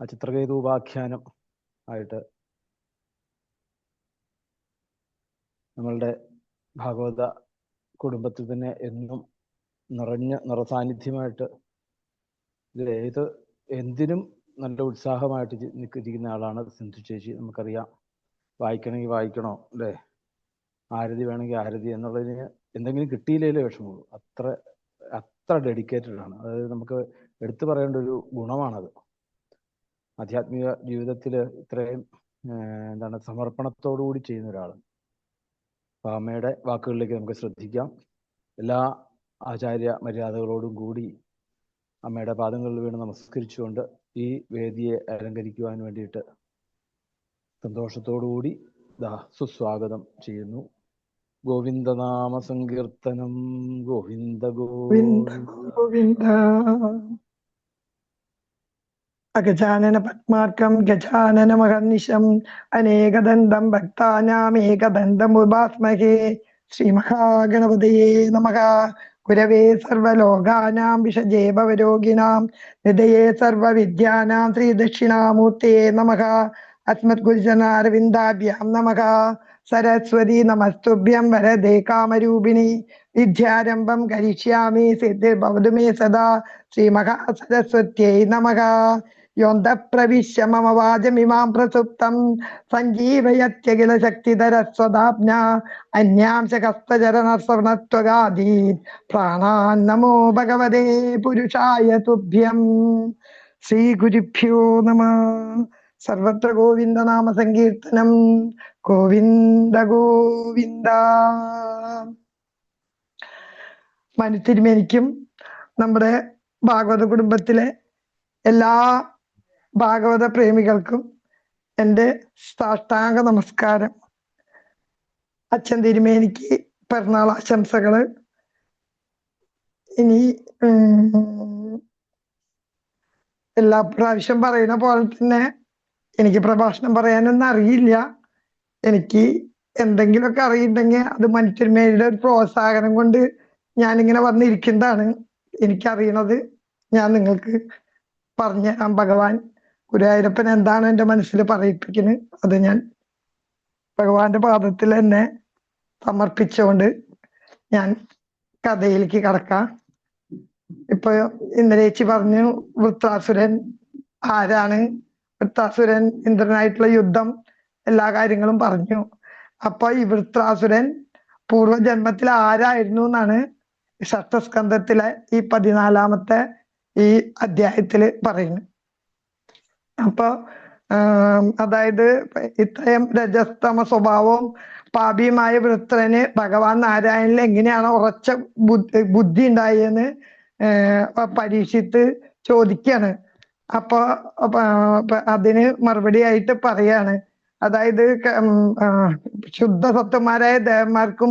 ആ ചിത്രകേതു ഉപാഖ്യാനം ആയിട്ട് നമ്മളുടെ ഭാഗവത കുടുംബത്തിൽ തന്നെ എന്നും നിറഞ്ഞ നിറസാന്നിധ്യമായിട്ട് ഇതിൽ ഏത് എന്തിനും നല്ല ഉത്സാഹമായിട്ട് നിൽക്കുന്ന ആളാണ് സിന്ധു ചേച്ചി. നമുക്കറിയാം. വായിക്കണമെങ്കിൽ വായിക്കണോ? അല്ലേ? ആരതി വേണമെങ്കിൽ ആരതി എന്നുള്ളതിന് എന്തെങ്കിലും കിട്ടിയില്ലേ വിഷമമുള്ളൂ. അത്ര അത്ര ഡെഡിക്കേറ്റഡ് ആണ്. അതായത് നമുക്ക് എടുത്തു പറയേണ്ട ഒരു ഗുണമാണത്. ആധ്യാത്മിക ജീവിതത്തിൽ ഇത്രയും എന്താണ് സമർപ്പണത്തോടു കൂടി ചെയ്യുന്ന ഒരാൾ അപ്പൊ അമ്മയുടെ വാക്കുകളിലേക്ക് നമുക്ക് ശ്രദ്ധിക്കാം. എല്ലാ ആചാര്യ മര്യാദകളോടും കൂടി അമ്മയുടെ പാദങ്ങളിൽ വീണ് നമസ്കരിച്ചുകൊണ്ട് ഈ വേദിയെ അലങ്കരിക്കുവാൻ വേണ്ടിയിട്ട് സന്തോഷത്തോടു കൂടി ദാ സുസ്വാഗതം ചെയ്യുന്നു. ഗോവിന്ദനാമ സങ്കീർത്തനം ഗോവിന്ദ. ഗോവിന്ദ ഗോവിന്ദ. അഗജാനന പത്മാർക്കം ഗജാനന മഹർനിശം അനേകദന്തം ഭക്താനാമേകദന്തം ഉപാസ്മഹേ ശ്രീമഹാഗണപതയേ നമഃ ഗുരവേ സർവലോകാനാം വിഷജേ ഭവരോഗിണാം ഹൃദയേ സർവവിദ്യാനാം ശ്രീദക്ഷിണാമൂർത്തേ നമ അസ്മത് ഗുരുജനാരവിന്ദാഭ്യാം നമ സരസ്വതി നമസ്തുഭ്യം വരദേ കാമരൂപിണി വിദ്യാരംഭം കരിഷ്യാമി സിദ്ധിർഭവതു മേ സദാ ശ്രീമഹാസരസ്വത്यै നമഃ യോന്ത പ്രവിശ്യ മമ വാചമിമാം പ്രസുപ്തം. സഞ്ജീവയത്യഖില ശക്തിധരസ്വദാപ്ന അന്യാംശ ഹസ്തചരണസ്വർണത്വഗാധീൻ പ്രാണാൻ നമോ ഭഗവതേ പുരുഷായ തുഭ്യം. ശ്രീ ഗുരുഭ്യോ നമ. സർവത്ര ഗോവിന്ദ നാമ സങ്കീർത്തനം ഗോവിന്ദ. ഗോവിന്ദ മനുത്തിരുമേനിക്കും നമ്മുടെ ഭാഗവത കുടുംബത്തിലെ എല്ലാ ഭാഗവത പ്രേമികൾക്കും എന്റെ സാഷ്ടാംഗ നമസ്കാരം. അച്ഛൻ തിരുമേനിക്ക് പിറന്നാൾ ആശംസകൾ. ഇനി എല്ലാ പ്രാവശ്യം പറയുന്ന പോലെ തന്നെ എനിക്ക് പ്രഭാഷണം പറയാനൊന്നും അറിയില്ല. എനിക്ക് എന്തെങ്കിലുമൊക്കെ അറിയുന്നുണ്ടെങ്കിൽ അത് മനുഷ്യന്മാരുടെ ഒരു പ്രോത്സാഹനം കൊണ്ട് ഞാനിങ്ങനെ വന്നിരിക്കുന്നതാണ് എനിക്കറിയണത്. ഞാൻ നിങ്ങൾക്ക് പറഞ്ഞ ഭഗവാൻ. ഗുരുവായൂരപ്പൻ എന്താണ് എന്റെ മനസ്സിൽ പറയിപ്പിക്കുന്നത് അത് ഞാൻ ഭഗവാന്റെ പാദത്തിൽ എന്നെ സമർപ്പിച്ചുകൊണ്ട് ഞാൻ കഥയിലേക്ക് കടക്കാം. ഇപ്പൊ ഇന്ദ്രേച്ചി പറഞ്ഞു വൃത്താസുരൻ ആരാണ്? വൃത്താസുരൻ ഇന്ദ്രനായിട്ടുള്ള യുദ്ധം എല്ലാ കാര്യങ്ങളും പറഞ്ഞു. അപ്പൊ ഈ വൃത്രാസുരൻ പൂർവജന്മത്തിൽ ആരായിരുന്നു എന്നാണ് ഷഷ്ടസ്കന്ധത്തിലെ ഈ പതിനാലാമത്തെ ഈ അധ്യായത്തിൽ പറയുന്നത്. അപ്പൊ അതായത് ഇത്രയും രജസ്തമ സ്വഭാവവും പാപിയുമായ വൃത്രന് ഭഗവാൻ നാരായണനിൽ എങ്ങനെയാണ് ഉറച്ച ബുദ്ധി ഉണ്ടായെന്ന് പരീക്ഷിച്ച് ചോദിക്കാണ്. അപ്പൊ അതിന് മറുപടി ആയിട്ട് പറയാണ്. അതായത് ശുദ്ധ സത്വന്മാരായ ദേവന്മാർക്കും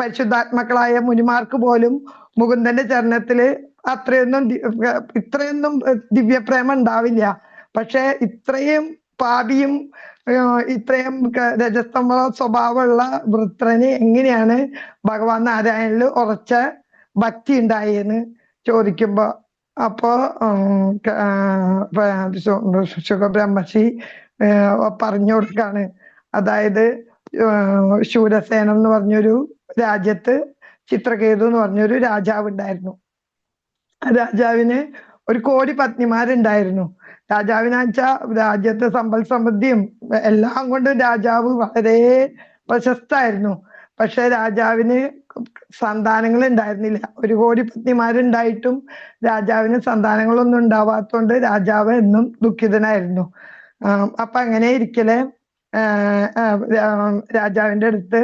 പരിശുദ്ധാത്മക്കളായ മുനിമാർക്ക് പോലും മുകുന്ദന്റെ ചരണത്തിൽ അത്രയൊന്നും ഇത്രയൊന്നും ദിവ്യപ്രേമം ഉണ്ടാവില്ല. പക്ഷെ ഇത്രയും പാപിയും ഇത്രയും രജസ്തമ സ്വഭാവമുള്ള വൃത്രന് എങ്ങനെയാണ് ഭഗവാൻ നാരായണനിൽ ഉറച്ച ഭക്തി ഉണ്ടായെന്ന് ചോദിക്കുമ്പോ അപ്പോ ഉം, ക- ആ, പ- ശു- ശുഖബ്രഹ്മർഷി ഏർ പറഞ്ഞു കൊടുക്കാണ്. അതായത് ശൂരസേനം എന്ന് പറഞ്ഞൊരു രാജ്യത്ത് ചിത്രകേതു എന്ന് പറഞ്ഞൊരു രാജാവ് ഉണ്ടായിരുന്നു. രാജാവിന് ഒരു കോടി പത്നിമാരുണ്ടായിരുന്നു. രാജാവിനാച്ച രാജ്യത്തെ സമ്പൽ സമൃദ്ധിയും എല്ലാം കൊണ്ടും രാജാവ് വളരെ പ്രശസ്തായിരുന്നു പക്ഷെ രാജാവിന് സന്താനങ്ങൾ ഉണ്ടായിരുന്നില്ല. ഒരു കോടി പത്നിമാരുണ്ടായിട്ടും രാജാവിന് സന്താനങ്ങളൊന്നും ഉണ്ടാവാത്തോണ്ട് രാജാവ് എന്നും ദുഃഖിതനായിരുന്നു. അപ്പൊ അങ്ങനെ ഇരിക്കലെ രാജാവിന്റെ അടുത്ത്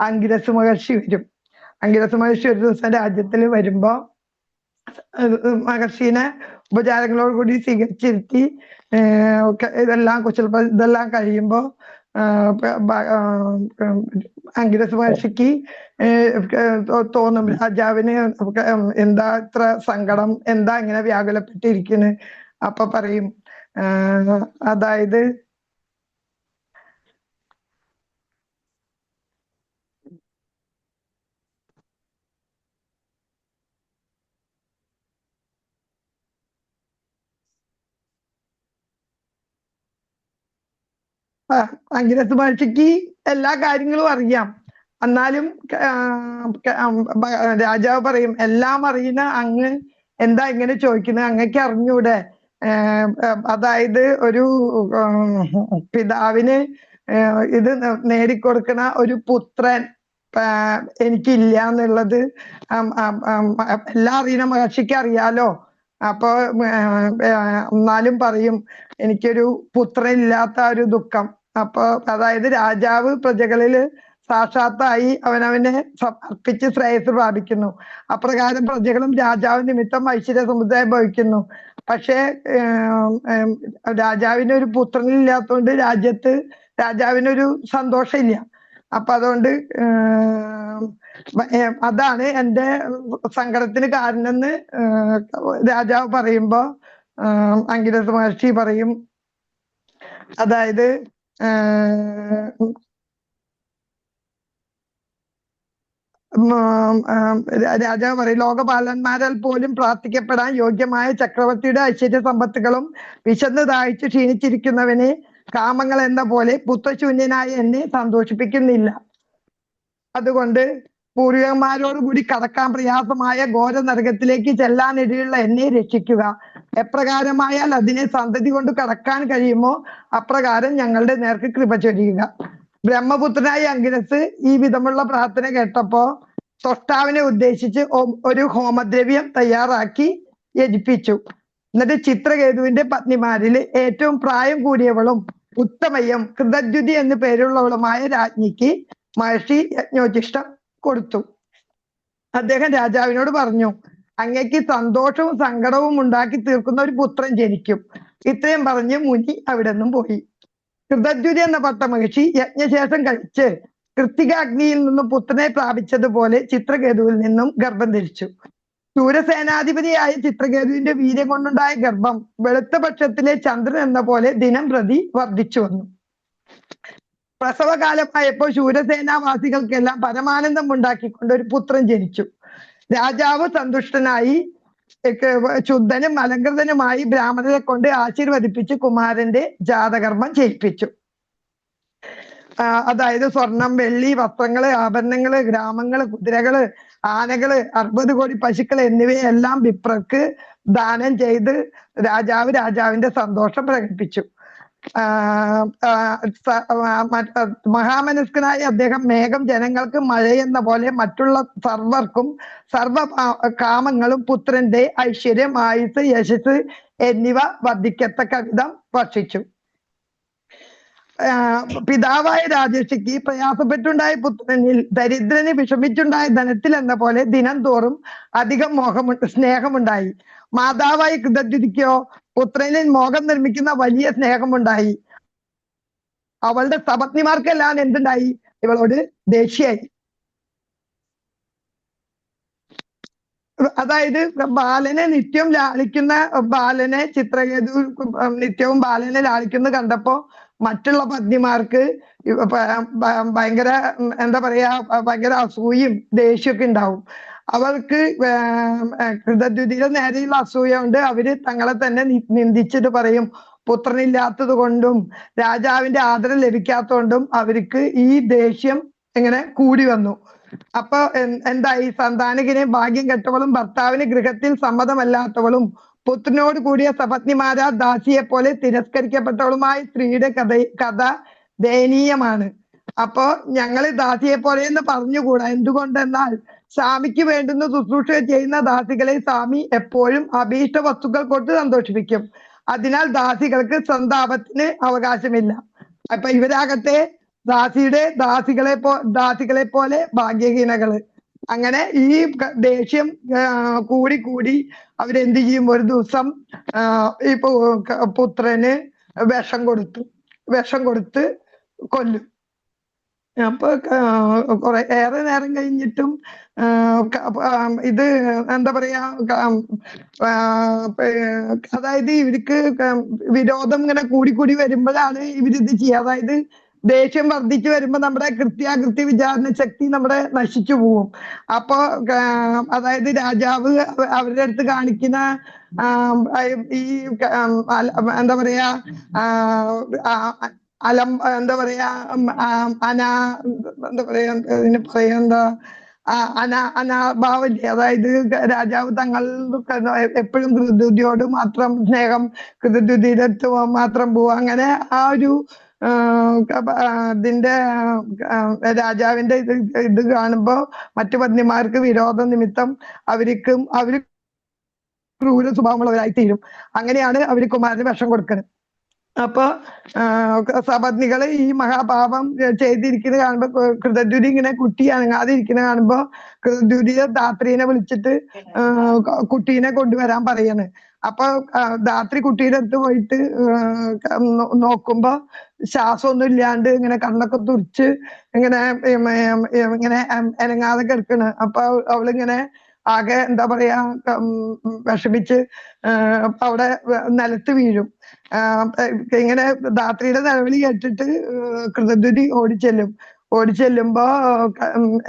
അങ്കിരസ് മഹർഷി വരും. അങ്കിരസ് മഹർഷി ഒരു ദിവസം രാജ്യത്തിൽ വരുമ്പോ മഹർഷീനെ ഉപചാരങ്ങളോട് കൂടി സ്വീകരിച്ചിരുത്തി ഏർ ഇതെല്ലാം കുശല ഇതെല്ലാം കഴിയുമ്പോ അങ്കിരസ് മഹർഷിക്ക് തോന്നും രാജാവിന് എന്താ ഇത്ര സങ്കടം എന്താ ഇങ്ങനെ വ്യാകുലപ്പെട്ടിരിക്കുന്നു അപ്പൊ പറയും അതായത് ആ, അങ്കിരസ് ഭാഷയ്ക്ക് എല്ലാ കാര്യങ്ങളും അറിയാം. എന്നാലും രാജാവ് പറയും എല്ലാം അറിയുന്ന അങ്ങ് എന്താ ഇങ്ങനെ ചോദിക്കുന്നത്? അങ്ങക്ക് അറിഞ്ഞൂടെ? അതായത് ഒരു പിതാവിന് ഇത് നേടിക്കൊടുക്കണ ഒരു പുത്രൻ എനിക്കില്ല എന്നുള്ളത് എല്ലാ അറിയണ മഹർഷിക്ക് അറിയാലോ? അപ്പൊ എന്നാലും പറയും എനിക്കൊരു പുത്രൻ ഇല്ലാത്ത ഒരു ദുഃഖം. അപ്പൊ അതായത് രാജാവ് പ്രജകളിൽ സാക്ഷാത്തായി അവനവനെ സമർപ്പിച്ച് ശ്രേയസ് പ്രാപിക്കുന്നു. അപ്രകാരം പ്രജകളും രാജാവ് നിമിത്തം ഐശ്വര്യ സമുദായം ഭവിക്കുന്നു. പക്ഷേ രാജാവിന് ഒരു പുത്രനില്ലാത്തതുകൊണ്ട് രാജ്യത്ത് രാജാവിനൊരു സന്തോഷമില്ല. അപ്പൊ അതുകൊണ്ട് അതാണ് എന്റെ സങ്കടത്തിന് കാരണം എന്ന് രാജാവ് പറയുമ്പോ അങ്കിരസ് മഹർഷി പറയും. അതായത് രാജാവ് പറയും ലോകപാലന്മാരാൽ പോലും പ്രാർത്ഥിക്കപ്പെടാൻ യോഗ്യമായ ചക്രവർത്തിയുടെ ഐശ്വര്യ സമ്പത്തുകളും വിശന്ന് ദാഹിച്ച് ക്ഷീണിച്ചിരിക്കുന്നവനെ കാമങ്ങൾ എന്ന പോലെ പുത്രശൂന്യനായ എന്നെ സന്തോഷിപ്പിക്കുന്നില്ല. അതുകൊണ്ട് പൂർവികന്മാരോടുകൂടി കടക്കാൻ പ്രയാസമായ ഘോര നരകത്തിലേക്ക് ചെല്ലാനിടയുള്ള എന്നെ രക്ഷിക്കുക. എപ്രകാരമായാൽ അതിനെ സന്തതി കൊണ്ട് കടക്കാൻ കഴിയുമോ? അപ്രകാരം ഞങ്ങളുടെ നേർക്ക് കൃപ ചൊരിയുക. ബ്രഹ്മപുത്രനായ അങ്കിരസ് ഈ വിധമുള്ള പ്രാർത്ഥന കേട്ടപ്പോ തൊഷ്ടാവിനെ ഉദ്ദേശിച്ച് ഒരു ഹോമദ്രവ്യം തയ്യാറാക്കി യജിപ്പിച്ചു. എന്നിട്ട് ചിത്രകേതുവിന്റെ പത്നിമാരിൽ ഏറ്റവും പ്രായം കൂടിയവളും ഉത്തമയും കൃതദ്യുതി എന്ന് പേരുള്ളവളുമായ രാജ്ഞിക്ക് മഹർഷി യജ്ഞോചിഷ്ടം കൊടുത്തു. അദ്ദേഹം രാജാവിനോട് പറഞ്ഞു അങ്ങയ്ക്ക് സന്തോഷവും സങ്കടവും ഉണ്ടാക്കി തീർക്കുന്ന ഒരു പുത്രൻ ജനിക്കും. ഇത്രയും പറഞ്ഞ് മുനി അവിടെ നിന്നും പോയി. കൃതദ്യുതി എന്ന പട്ടമഹിഷി യജ്ഞശേഷം കഴിച്ച് കൃത്തികാഗ്നിയിൽ നിന്നും പുത്രനെ പ്രാപിച്ചതുപോലെ ചിത്രകേതുവിൽ നിന്നും ഗർഭം ധരിച്ചു. ശൂരസേനാധിപതിയായ ചിത്രകേതുവിന്റെ വീര്യം കൊണ്ടുണ്ടായ ഗർഭം വെളുത്ത പക്ഷത്തിലെ ചന്ദ്രൻ എന്ന പോലെ ദിനം പ്രതി വർദ്ധിച്ചു വന്നു. പ്രസവകാലമായപ്പോൾ ശൂരസേനാവാസികൾക്കെല്ലാം പരമാനന്ദം ഉണ്ടാക്കിക്കൊണ്ട് ഒരു പുത്രൻ ജനിച്ചു. രാജാവ് സന്തുഷ്ടനായി ശുദ്ധനും അലങ്കൃതനുമായി ബ്രാഹ്മണരെ കൊണ്ട് ആശീർവദിപ്പിച്ച് കുമാരന്റെ ജാതകർമ്മം ചെയ്യിപ്പിച്ചു. അതായത് സ്വർണം വെള്ളി വസ്ത്രങ്ങൾ ആഭരണങ്ങൾ ഗ്രാമങ്ങൾ കുതിരകൾ ആനകൾ അറുപത് കോടി പശുക്കൾ എന്നിവയെല്ലാം വിപ്രക്ക് ദാനം ചെയ്ത് രാജാവ് രാജാവിന്റെ സന്തോഷം പ്രകടിപ്പിച്ചു. മഹാമനസ്കനായ അദ്ദേഹം മേഘം ജനങ്ങൾക്ക് മഴയെന്ന പോലെ മറ്റുള്ള സർവർക്കും സർവ കാമങ്ങളും പുത്രന്റെ ഐശ്വര്യം ആയുസ് യശസ് എന്നിവ വർദ്ധിക്കത്തക്ക വിധം വർഷിച്ചു. പിതാവായ രാജേഷിക്ക് പ്രയാസപ്പെട്ടുണ്ടായ പുത്രനിൽ ദരിദ്രന് വിഷമിച്ചുണ്ടായ ധനത്തിൽ എന്ന പോലെ ദിനം തോറും അധികം മോഹം സ്നേഹമുണ്ടായി. മാതാവായ കൃതജ്ഞതിക്കോ പുത്രനിൽ മോഹം നിർമ്മിക്കുന്ന വലിയ സ്നേഹമുണ്ടായി. അവളുടെ സപത്നിമാർക്കെല്ലാം എന്തുണ്ടായി? ഇവളോട് ദേഷ്യായി അതായത് ബാലനെ നിത്യം ലാളിക്കുന്ന ബാലനെ ചിത്രകേതു നിത്യവും ബാലനെ ലാളിക്കുന്ന കണ്ടപ്പോ മറ്റുള്ള പത്നിമാർക്ക് ഭയങ്കര എന്താ പറയാ ഭയങ്കര അസൂയും ദേഷ്യമൊക്കെ ഉണ്ടാവും അവർക്ക് കൃതദ്വിതിയുടെ നേരെയുള്ള അസൂയ ഉണ്ട് അവർ തങ്ങളെ തന്നെ നിന്ദിച്ചിട്ട് പറയും. പുത്രനില്ലാത്തത് കൊണ്ടും രാജാവിന്റെ ആദരം ലഭിക്കാത്തതുകൊണ്ടും അവർക്ക് ഈ ദേഷ്യം ഇങ്ങനെ കൂടി വന്നു. അപ്പൊ എന്താ എന്തായി? സന്താനകിനെ ഭാഗ്യം കെട്ടവളും ഭർത്താവിന് ഗൃഹത്തിൽ സമ്മതമല്ലാത്തവളും പുത്രനോട് കൂടിയ സപത്നിമാരാ ദാസിയെ പോലെ തിരസ്കരിക്കപ്പെട്ടവളുമായ സ്ത്രീയുടെ കഥ കഥ ദയനീയമാണ്. അപ്പോ ഞങ്ങൾ ദാസിയെ പോലെ എന്ന് പറഞ്ഞുകൂടാ? എന്തുകൊണ്ടെന്നാൽ സ്വാമിക്ക് വേണ്ടുന്ന ശുശ്രൂഷ ചെയ്യുന്ന ദാസികളെ സ്വാമി എപ്പോഴും അഭീഷ്ട വസ്തുക്കൾ കൊണ്ട് സന്തോഷിപ്പിക്കും. അതിനാൽ ദാസികൾക്ക് സന്താപത്തിന് അവകാശമില്ല. അപ്പൊ ഇവരാകട്ടെ ദാസിയുടെ ദാസികളെ പോ ദാസികളെ പോലെ ഭാഗ്യഹീനകൾ. അങ്ങനെ ഈ ദേഷ്യം കൂടി കൂടി അവരെന്ത് ചെയ്യും? ഒരു ദിവസം ഈ പുത്രന് വിഷം കൊടുത്തു. വിഷം കൊടുത്ത് കൊല്ലും. അപ്പൊ കുറെ ഏറെ നേരം കഴിഞ്ഞിട്ടും ഇത് എന്താ പറയാ അതായത് ഇവർക്ക് വിരോധം ഇങ്ങനെ കൂടി കൂടി വരുമ്പോഴാണ് ഇവരിത് ചെയ്യുക. അതായത് ദേഷ്യം വർദ്ധിച്ചു വരുമ്പോ നമ്മുടെ കൃത്യാകൃത്യ വിചാരണ ശക്തി നമ്മുടെ നശിച്ചു പോവും. അപ്പൊ അതായത് രാജാവ് അവ- അവരുടെ അടുത്ത് കാണിക്കുന്ന ഈ എന്താ പറയാ അലം എന്താ പറയാ അനാ എന്താ പറയാ ഇതിന് പറയാ എന്താ അനാ അനാഭാവല്ലേ? അതായത് രാജാവ് തങ്ങൾ എപ്പോഴും കൃതുതിയോട് മാത്രം സ്നേഹം അടുത്ത് മാത്രം പോവുക. അങ്ങനെ ആ ഒരു ഇതിന്റെ രാജാവിന്റെ ഇത് ഇത് കാണുമ്പോ മറ്റു പത്നിമാർക്ക് വിരോധ നിമിത്തം അവർക്കും അവർ ക്രൂര സ്വഭാവമുള്ളവരായി തീരും അങ്ങനെയാണ് അവർ കുമാരന് വിഷം കൊടുക്കുന്നത് അപ്പൊ സപത്നികൾ ഈ മഹാപാപം ചെയ്തിരിക്കുന്നത് കാണുമ്പോ കൃതദ്യുതി ഇങ്ങനെ കുട്ടി അനങ്ങാതെ ഇരിക്കുന്നത് കാണുമ്പോ കൃതദ്യുതിയെ ധാത്രീനെ വിളിച്ചിട്ട് കുട്ടീനെ കൊണ്ടുവരാൻ പറയാണ്. അപ്പൊ രാത്രി കുട്ടിയുടെ അടുത്ത് പോയിട്ട് നോക്കുമ്പോ ശ്വാസമൊന്നും ഇല്ലാണ്ട് ഇങ്ങനെ കണ്ണൊക്കെ തുറിച്ച് ഇങ്ങനെ ഇങ്ങനെ അനങ്ങാതെ കിടക്കണ്. അപ്പൊ അവളിങ്ങനെ ആകെ എന്താ പറയാ വിഷമിച്ച് അവിടെ നിലത്ത് വീഴും. ഇങ്ങനെ ധാത്രിയുടെ നിലവിളി കേട്ടിട്ട് കൃതദ്വതി ഓടിച്ചെല്ലും. ഓടിച്ചെല്ലുമ്പോ ചെല്ലുമ്പോ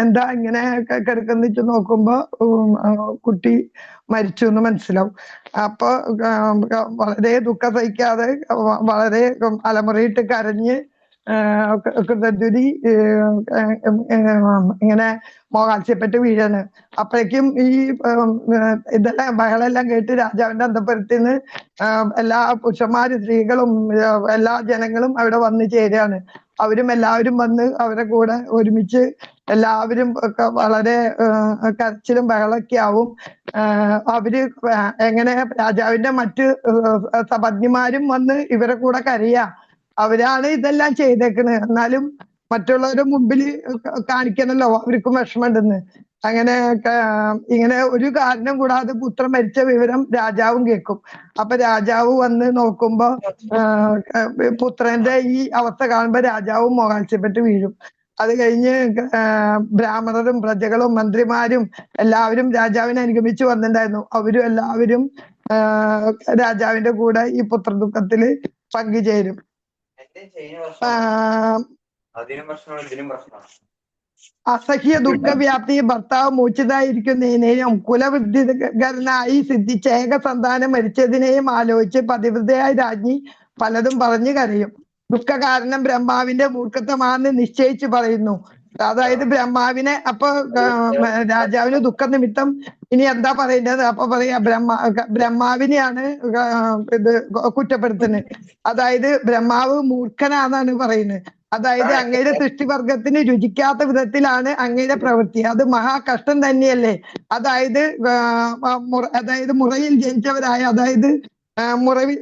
എന്താ ഇങ്ങനെ ക- കിടക്കുന്ന വെച്ച് നോക്കുമ്പോ കുട്ടി മരിച്ചു എന്ന് മനസ്സിലാവും. അപ്പൊ വളരെ ദുഃഖം സഹിക്കാതെ വളരെ അലമുറയിട്ട് കരഞ്ഞ് കൃതദ്വരി ഇങ്ങനെ മോഹാൽസ്യപ്പെട്ട് വീഴാണ്. അപ്പോഴേക്കും ഈ ഇതെല്ലാം ബഹളെല്ലാം കേട്ട് രാജാവിന്റെ അന്തപുരത്തിൽ നിന്ന് എല്ലാ പുരുഷന്മാരും സ്ത്രീകളും എല്ലാ ജനങ്ങളും അവിടെ വന്ന് ചേരുകയാണ് അവരും എല്ലാവരും വന്ന് അവരെ കൂടെ ഒരുമിച്ച് എല്ലാവരും ഒക്കെ വളരെ കരച്ചിലും ബഹളൊക്കെ ആവും. അവർ എങ്ങനെ രാജാവിന്റെ മറ്റ് സപത്നിമാരും വന്ന് ഇവരെ കൂടെ കരയാ. അവരാണ് ഇതെല്ലാം ചെയ്തേക്കുന്നത് എന്നാലും മറ്റുള്ളവരുടെ മുമ്പിൽ കാണിക്കണല്ലോ അവർക്കും വിഷമമുണ്ടെന്ന്. അങ്ങനെ ഇങ്ങനെ ഒരു കാരണം കൂടാതെ പുത്രൻ മരിച്ച വിവരം രാജാവും കേൾക്കും. അപ്പൊ രാജാവ് വന്ന് നോക്കുമ്പോ പുത്രന്റെ ഈ അവസ്ഥ കാണുമ്പോ രാജാവും മോഹാത്സ്യപ്പെട്ട് വീഴും. അത് കഴിഞ്ഞ് ബ്രാഹ്മണരും പ്രജകളും മന്ത്രിമാരും എല്ലാവരും രാജാവിനെ അനുഗമിച്ച് വന്നിട്ടുണ്ടായിരുന്നു. അവരും എല്ലാവരും രാജാവിന്റെ കൂടെ ഈ പുത്രദുഃഖത്തിൽ പങ്കുചേരും. അതിനും പ്രശ്നമാണ് ഇതിനും അസഹ്യ ദുഃഖവ്യാപ്തിയെ ഭർത്താവ് മൂച്ചതായിരിക്കുന്നതിനെയും കുലവൃദ്ധികരനായി സിദ്ധിച്ച ഏക സന്താനം മരിച്ചതിനെയും ആലോചിച്ച് പതിവ്രതയായ രാജ്ഞി പലതും പറഞ്ഞു കരയും. ദുഃഖ കാരണം ബ്രഹ്മാവിന്റെ മൂർഖത്വമാണെന്ന് നിശ്ചയിച്ചു പറയുന്നു. അതായത് ബ്രഹ്മാവിനെ അപ്പൊ രാജാവിന് ദുഃഖ നിമിത്തം ഇനി എന്താ പറയേണ്ടത്? അപ്പൊ പറയാ ബ്രഹ്മ ബ്രഹ്മാവിനെയാണ് ഇത് കുറ്റപ്പെടുത്തുന്നത്. അതായത് ബ്രഹ്മാവ് മൂർഖനാന്നാണ് പറയുന്നത്. അതായത് അങ്ങയുടെ സൃഷ്ടിവർഗത്തിന് രുചിക്കാത്ത വിധത്തിലാണ് അങ്ങയുടെ പ്രവൃത്തി. അത് മഹാകഷ്ടം തന്നെയല്ലേ? അതായത് അതായത് മുറയിൽ ജനിച്ചവരായ അതായത് മുറവിൽ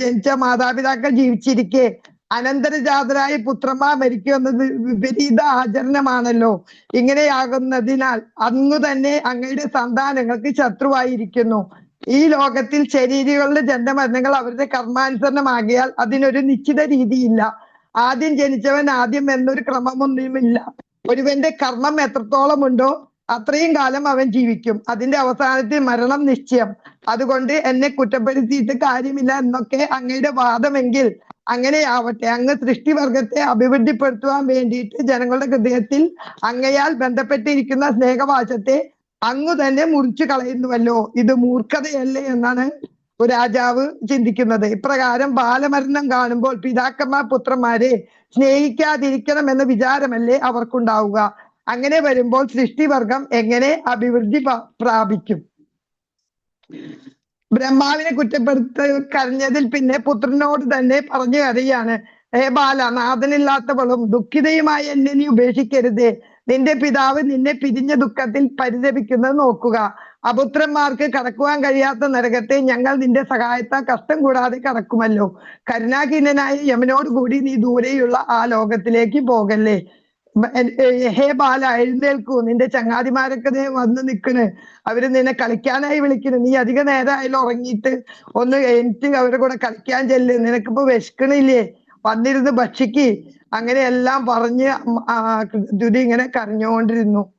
ജനിച്ച മാതാപിതാക്കൾ ജീവിച്ചിരിക്കെ അനന്തരജാതരായ പുത്രന്മാർ മരിക്കുമെന്നത് വിപരീത ആചരണമാണല്ലോ. ഇങ്ങനെയാകുന്നതിനാൽ അങ്ങ് തന്നെ അങ്ങയുടെ സന്താനങ്ങൾക്ക് ശത്രുവായിരിക്കുന്നു. ഈ ലോകത്തിൽ ശരീരികളുടെ ജന്മമരണങ്ങൾ അവരുടെ കർമാനുസരണമാകിയാൽ അതിനൊരു നിശ്ചിത രീതിയില്ല. ആദ്യം ജനിച്ചവൻ ആദ്യം എന്നൊരു ക്രമമൊന്നുമില്ല. ഒരുവന്റെ കർമ്മം എത്രത്തോളം ഉണ്ടോ അത്രയും കാലം അവൻ ജീവിക്കും. അതിന്റെ അവസാനത്തിൽ മരണം നിശ്ചയം. അതുകൊണ്ട് എന്നെ കുറ്റപ്പെടുത്തിയിട്ട് കാര്യമില്ല എന്നൊക്കെ അങ്ങയുടെ വാദമെങ്കിൽ അങ്ങനെയാവട്ടെ അങ്ങ് സൃഷ്ടിവർഗത്തെ അഭിവൃദ്ധിപ്പെടുത്തുവാൻ വേണ്ടിയിട്ട് ജനങ്ങളുടെ ഹൃദയത്തിൽ അങ്ങയാൽ ബന്ധപ്പെട്ടിരിക്കുന്ന സ്നേഹവാചത്തെ അങ്ങ് തന്നെ മുറിച്ചു കളയുന്നുവല്ലോ. ഇത് മൂർഖതയല്ലേ എന്നാണ് രാജാവ് ചിന്തിക്കുന്നത്. ഇപ്രകാരം ബാലമരണം കാണുമ്പോൾ പിതാക്കന്മാർ പുത്രന്മാരെ സ്നേഹിക്കാതിരിക്കണം എന്ന വിചാരമല്ലേ അവർക്കുണ്ടാവുക. അങ്ങനെ വരുമ്പോൾ സൃഷ്ടിവർഗം എങ്ങനെ അഭിവൃദ്ധി പ്രാപിക്കും? ബ്രഹ്മാവിനെ കുറ്റപ്പെടുത്ത കരഞ്ഞതിൽ പിന്നെ പുത്രനോട് തന്നെ പറഞ്ഞു കരയാണ്. ഏ ബാല നാഥനില്ലാത്തവളും ദുഃഖിതയുമായി എന്നെ നീ ഉപേക്ഷിക്കരുതേ. നിന്റെ പിതാവ് നിന്നെ പിരിഞ്ഞ ദുഃഖത്തിൽ പരിതപിക്കുന്നത് നോക്കുക. അപുത്രന്മാർക്ക് കടക്കുവാൻ കഴിയാത്ത നരകത്തെ ഞങ്ങൾ നിന്റെ സഹായത്താൽ കഷ്ടം കൂടാതെ കടക്കുമല്ലോ. കരുണാകീനനായ യമനോട് കൂടി നീ ദൂരെയുള്ള ആ ലോകത്തിലേക്ക് പോകല്ലേ. ഹേ ബാല എഴുന്നേൽക്കൂ. നിന്റെ ചങ്ങാതിമാരൊക്കെ വന്ന് നിൽക്കണ്. അവർ നിന്നെ കളിക്കാനായി വിളിക്കണ് നീ അധിക നേരമായാലും ഉറങ്ങിയിട്ട്. ഒന്ന് എനിക്ക് അവരുടെ കൂടെ കളിക്കാൻ ചെല്ല്. നിനക്കിപ്പോ വിശക്കണില്ലേ? വന്നിരുന്ന് ഭക്ഷിക്ക്. അങ്ങനെയെല്ലാം പറഞ്ഞ് അമ്മ- ആ ദുരി ഇങ്ങനെ കരഞ്ഞുകൊണ്ടിരുന്നു.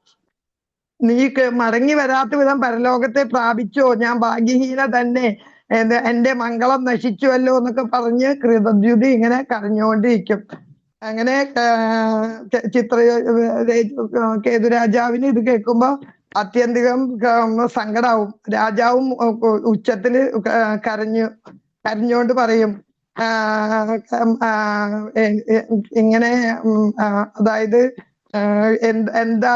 നീ മടങ്ങി വരാത്ത വിധം പരലോകത്തെ പ്രാപിച്ചോ? ഞാൻ ഭാഗ്യഹീന തന്നെ. എന്റെ മംഗളം നശിച്ചുവല്ലോ എന്നൊക്കെ പറഞ്ഞ് കൃതദ്യുതി ഇങ്ങനെ കരഞ്ഞുകൊണ്ടിരിക്കും. അങ്ങനെ ചിത്ര കേതുരാജാവിന് ഇത് കേൾക്കുമ്പോ അത്യന്തികം സങ്കടാവും. രാജാവും ഉ- ഉച്ചത്തിൽ ക- കരഞ്ഞു കരഞ്ഞുകൊണ്ട് പറയും ഇങ്ങനെ അതായത് എന്ത്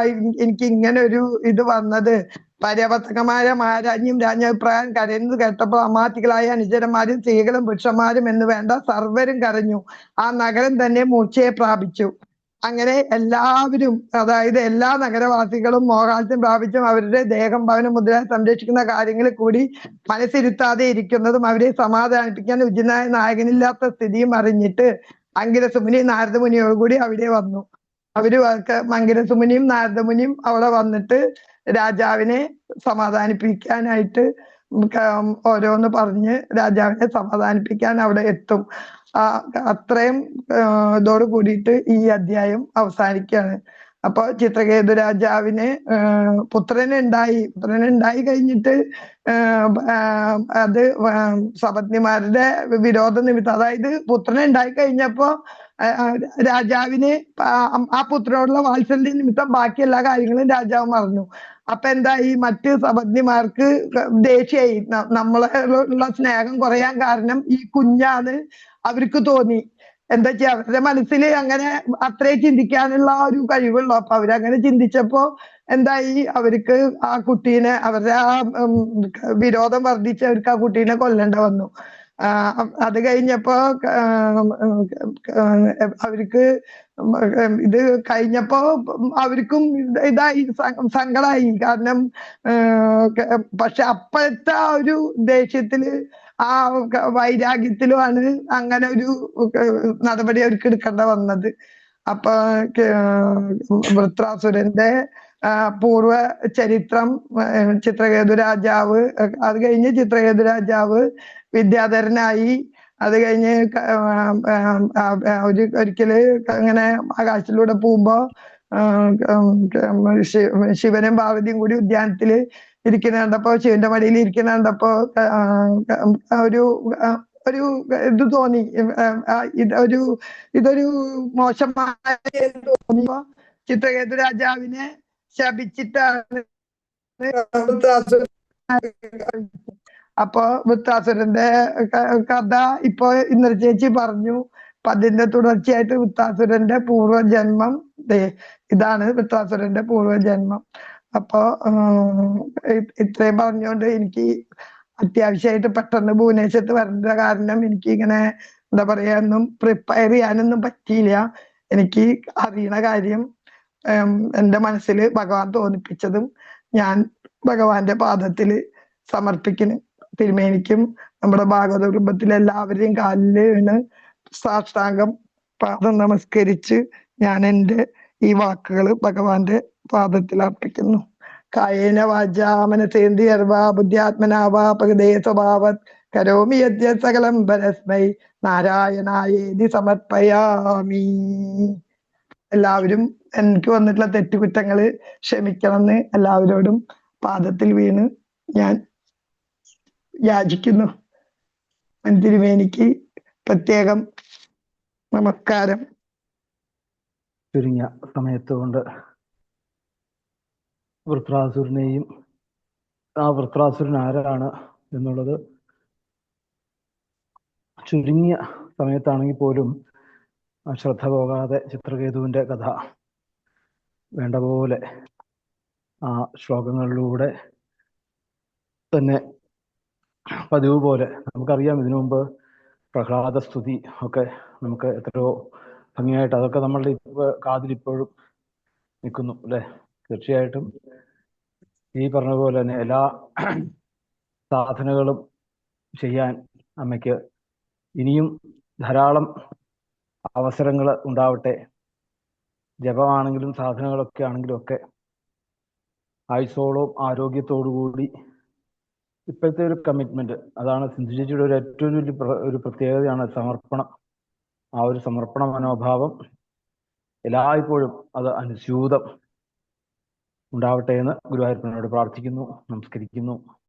എനിക്ക് ഇങ്ങനെ ഒരു ഇത് വന്നത്? പര്യപത്തകമായ മഹാരാജ്ഞിയും രാജ്യാഭിപ്രായം കരയുന്നത് കേട്ടപ്പോൾ അമാത്തികളായ അനുചരന്മാരും സ്ത്രീകളും പുരുഷന്മാരും എന്ന് വേണ്ട സർവരും കരഞ്ഞു. ആ നഗരം തന്നെ മൂർച്ചയെ പ്രാപിച്ചു. അങ്ങനെ എല്ലാവരും അതായത് എല്ലാ നഗരവാസികളും മോഹാത്യം പ്രാപിച്ചും അവരുടെ ദേഹം ഭവനം മുതലായി സംരക്ഷിക്കുന്ന കാര്യങ്ങളിൽ കൂടി മനസ്സിരുത്താതെ ഇരിക്കുന്നതും അവരെ സമാധാനിപ്പിക്കാൻ ഉചിതനായ നായകനില്ലാത്ത സ്ഥിതിയും അറിഞ്ഞിട്ട് അങ്കിരസുമുനി നാരദമുനിയോടുകൂടി അവിടെ വന്നു. അവർ മങ്കിരസുമുനിയും നാരദമുനിയും അവിടെ വന്നിട്ട് രാജാവിനെ സമാധാനിപ്പിക്കാനായിട്ട് ഓരോന്ന് പറഞ്ഞ് രാജാവിനെ സമാധാനിപ്പിക്കാൻ അവിടെ എത്തും. അത്രയും ഇതോട് കൂടിയിട്ട് ഈ അധ്യായം അവസാനിക്കുകയാണ്. അപ്പൊ ചിത്രകേതു രാജാവിന് പുത്രനുണ്ടായി പുത്രനുണ്ടായി കഴിഞ്ഞിട്ട് അത് സപത്നിമാരുടെ വിരോധ നിമിത്തം അതായത് പുത്രനുണ്ടായി കഴിഞ്ഞപ്പോ രാജാവിന് ആ പുത്രനോടുള്ള വാത്സല്യ നിമിത്തം ബാക്കി എല്ലാ കാര്യങ്ങളും രാജാവ് മറന്നു. അപ്പൊ എന്തായി? മറ്റ് സപത്നിമാർക്ക് ദേഷ്യായി. നമ്മളെ ഉള്ള സ്നേഹം കുറയാൻ കാരണം ഈ കുഞ്ഞാണ് അവർക്ക് തോന്നി. എന്താ വെച്ചാ അവരുടെ മനസ്സിൽ അങ്ങനെ അത്രേ ചിന്തിക്കാനുള്ള ഒരു കഴിവുള്ളൂ. അപ്പൊ അവരങ്ങനെ ചിന്തിച്ചപ്പോ എന്തായി? അവർക്ക് ആ കുട്ടീനെ അവരുടെ ആ വിരോധം വർദ്ധിച്ച് അവർക്ക് ആ കുട്ടീനെ കൊല്ലേണ്ട വന്നു. അത് കഴിഞ്ഞപ്പോ അവർക്ക് ഇത് കഴിഞ്ഞപ്പോ അവർക്കും ഇതായി സങ്കടായി. കാരണം പക്ഷെ അപ്പോഴത്തെ ആ ഒരു ദേഷ്യത്തിൽ ആ വൈരാഗ്യത്തിലുമാണ് അങ്ങനെ ഒരു നടപടി അവർക്ക് എടുക്കേണ്ട വന്നത്. അപ്പൊ വൃത്രാസുരന്റെ പൂർവ ചരിത്രം ചിത്രകേതു രാജാവ് അത് കഴിഞ്ഞ് ചിത്രകേതു രാജാവ് വിദ്യാധരനായി. അത് കഴിഞ്ഞ് ഒരു ഒരിക്കൽ അങ്ങനെ ആകാശത്തിലൂടെ പോകുമ്പോ ശിവനും പാർവതിയും കൂടി ഉദ്യാനത്തിൽ ഇരിക്കുന്ന കണ്ടപ്പോ ശിവന്റെ മടിയിൽ ആ, ഒരു ഒരു ഇത് തോന്നി. ഒരു ഇതൊരു മോശമായ തോന്നിയപ്പോ ചിത്രകേതു രാജാവിനെ ശപിച്ചിട്ടാണ് അപ്പൊ വൃത്താസുരന്റെ കഥ ഇപ്പൊ ഇന്നലെ ചേച്ചി പറഞ്ഞു. അതിന്റെ തുടർച്ചയായിട്ട് വൃത്താസുരന്റെ പൂർവജന്മം ഇതാണ് വൃത്താസുരന്റെ പൂർവജന്മം. അപ്പൊ ഉം, ഇ- ഇത്രയും പറഞ്ഞുകൊണ്ട് എനിക്ക് അത്യാവശ്യമായിട്ട് പെട്ടെന്ന് ഭുവനേശ്വരത്ത് വരേണ്ട കാരണം എനിക്ക് ഇങ്ങനെ എന്താ പറയാ ഒന്നും പ്രിപ്പയർ ചെയ്യാനൊന്നും പറ്റിയില്ല. എനിക്ക് അറിയണ കാര്യം എന്റെ മനസ്സിൽ ഭഗവാൻ തോന്നിപ്പിച്ചതും ഞാൻ ഭഗവാന്റെ പാദത്തിൽ സമർപ്പിക്കുന്നു തിരുമേനിക്കും നമ്മുടെ ഭാഗവത കുടുംബത്തിലെ എല്ലാവരെയും കാലിൽ വീണ് സാഷ്ടാംഗം പാദം നമസ്കരിച്ച് ഞാൻ എന്റെ ഈ വാക്കുകൾ ഭഗവാന്റെ പാദത്തിൽ അർപ്പിക്കുന്നു. കായേന വാച മനസേന്ദ്രി അർവാ ബുദ്ധ്യാത്മനാവാ പകുതേ സ്വഭാവത്. കരോമി യദ്യ സകലം പരസ്മൈ. നാരായണായേതി സമർപ്പയാമി. എല്ലാവരും എനിക്ക് വന്നിട്ടുള്ള തെറ്റുകുറ്റങ്ങൾ ക്ഷമിക്കണമെന്ന് എല്ലാവരോടും പാദത്തിൽ വീണ് ഞാൻ യാചിക്കുന്നു. തിരുമേനിക്ക് പ്രത്യേകം നമസ്കാരം. ചുരുങ്ങിയ സമയത്ത് കൊണ്ട് വൃത്രാസുരനെയും ആ വൃത്രാസുരൻ ആരാണ് എന്നുള്ളത് ചുരുങ്ങിയ സമയത്താണെങ്കിൽ പോലും ശ്രദ്ധ പോകാതെ ചിത്രകേതുവിന്റെ കഥ വേണ്ട പോലെ ആ ശ്ലോകങ്ങളിലൂടെ തന്നെ പതിവ് പോലെ നമുക്കറിയാം ഇതിനു മുമ്പ് പ്രഹ്ലാദ സ്തുതി ഒക്കെ നമുക്ക് എത്രയോ ഭംഗിയായിട്ട് അതൊക്കെ നമ്മളുടെ കാതിൽ ഇപ്പോഴും നിൽക്കുന്നു അല്ലെ? തീർച്ചയായിട്ടും ഈ പറഞ്ഞതുപോലെ പോലെ തന്നെ എല്ലാ സാധനകളും ചെയ്യാൻ അമ്മയ്ക്ക് ഇനിയും ധാരാളം അവസരങ്ങൾ ഉണ്ടാവട്ടെ. ജപമാണെങ്കിലും സാധനങ്ങളൊക്കെ ആണെങ്കിലും ഒക്കെ ആയുസോളവും ആരോഗ്യത്തോടു കൂടി ഇപ്പോഴത്തെ ഒരു കമ്മിറ്റ്മെന്റ് അതാണ് സിന്ധു ചേച്ചിയുടെ ഒരു ഏറ്റവും വലിയ ഒരു പ്രത്യേകതയാണ് സമർപ്പണം. ആ ഒരു സമർപ്പണ മനോഭാവം എല്ലായ്പ്പോഴും അത് അനുസ്യൂതം. ഉണ്ടാവട്ടെ എന്ന് ഗുരുവായൂരപ്പനോട് പ്രാർത്ഥിക്കുന്നു നമസ്കരിക്കുന്നു.